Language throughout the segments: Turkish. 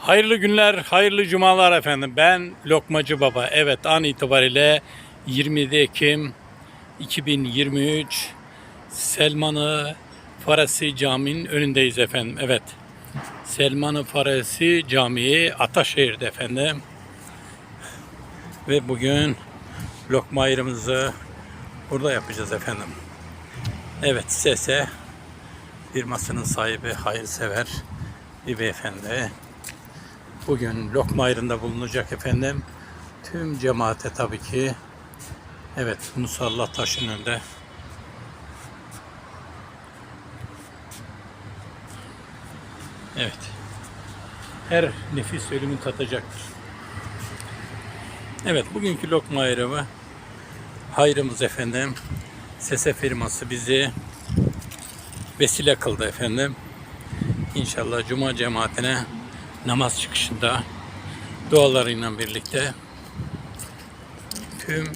Hayırlı günler, hayırlı cumalar efendim. Ben Lokmacı Baba. Evet an itibariyle 27 Ekim 2023 Selmanı Faresi Camii'nin önündeyiz efendim. Evet. Selmanı Faresi Camii Ataşehir'de efendim. Ve bugün lokma ayrımızı burada yapacağız efendim. Evet Sese firmasının sahibi hayırsever bir beyefendi. Bugün lokma ayrında bulunacak efendim. Tüm cemaate tabii ki evet musalla taşın önünde Evet. Her nefis ölümü tatacaktır. Evet bugünkü lokma ayrımı hayrımız efendim. Sese firması bizi vesile kıldı efendim. İnşallah Cuma cemaatine namaz çıkışında dualarıyla birlikte tüm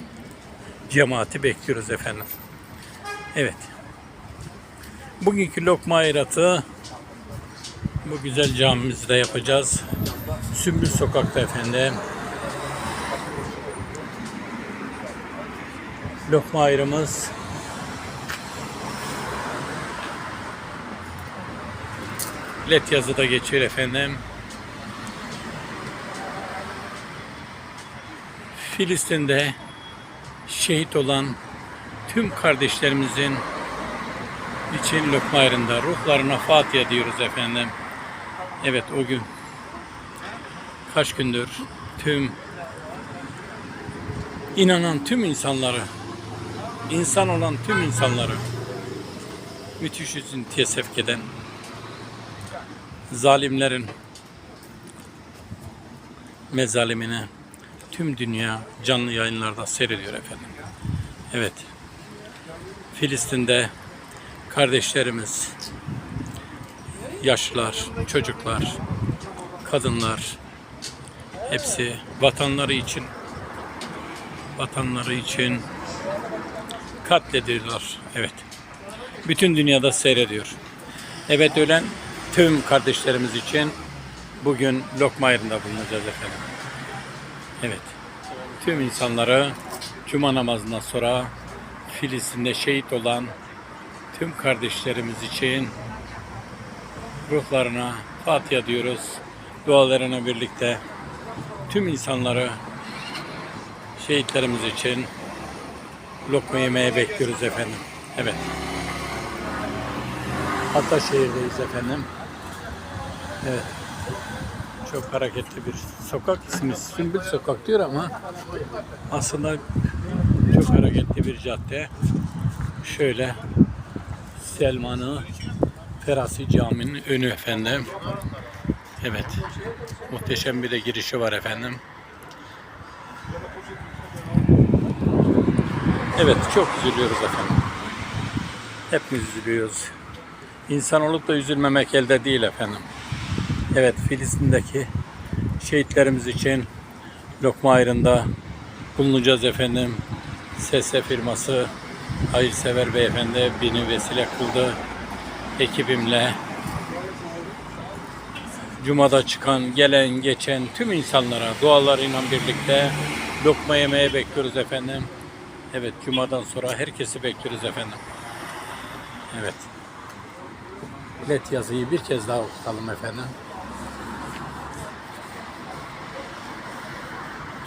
cemaati bekliyoruz efendim. Evet. Bugünkü lokma ayratı bu güzel camimizde yapacağız. Sümbül Sokak'ta efendim. Lokma ayrımız LED yazıda geçiyor efendim. Filistin'de şehit olan tüm kardeşlerimizin için lokma ayrında ruhlarına Fatiha diyoruz efendim. Evet o gün kaç gündür tüm inanan tüm insanları insan olan tüm insanları müthiş üzüntüye sevk eden zalimlerin mezalimini tüm dünya canlı yayınlarda seyrediyor efendim. Evet. Filistin'de kardeşlerimiz, yaşlılar, çocuklar, kadınlar hepsi vatanları için vatanları için katlediyorlar. Evet. Bütün dünyada seyrediyor. Evet ölen tüm kardeşlerimiz için bugün lokma ayrında bulunacağız efendim. Evet. Tüm insanları Cuma namazından sonra Filistin'de şehit olan tüm kardeşlerimiz için ruhlarına Fatiha diyoruz. Dualarına birlikte tüm insanları şehitlerimiz için lokma yemeye bekliyoruz efendim. Evet. Ataşehir'deyiz efendim. Evet. Çok hareketli bir sokak ismi Sümbül Sokak diyor ama aslında çok hareketli bir cadde. Şöyle Selman'ı Ferasi Camii'nin önü efendim. Evet. Muhteşem bir de girişi var efendim. Evet çok üzülüyoruz efendim. Hepimiz üzülüyoruz. İnsan olup da üzülmemek elde değil efendim. Evet Filistin'deki şehitlerimiz için lokma ayrında bulunacağız efendim. Sese firması hayırsever beyefendi beni vesile kıldı. Ekibimle Cuma'da çıkan, gelen, geçen tüm insanlara dualarıyla birlikte lokma yemeye bekliyoruz efendim. Evet, Cuma'dan sonra herkesi bekliyoruz efendim. Evet. LED yazıyı bir kez daha okutalım efendim.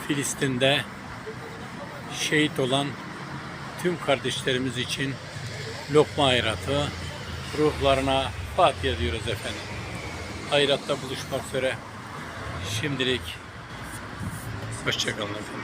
Filistin'de şehit olan tüm kardeşlerimiz için lokma ayratı ruhlarına Fatiha diyoruz efendim. Ayratta buluşmak üzere. Şimdilik hoşçakalın efendim.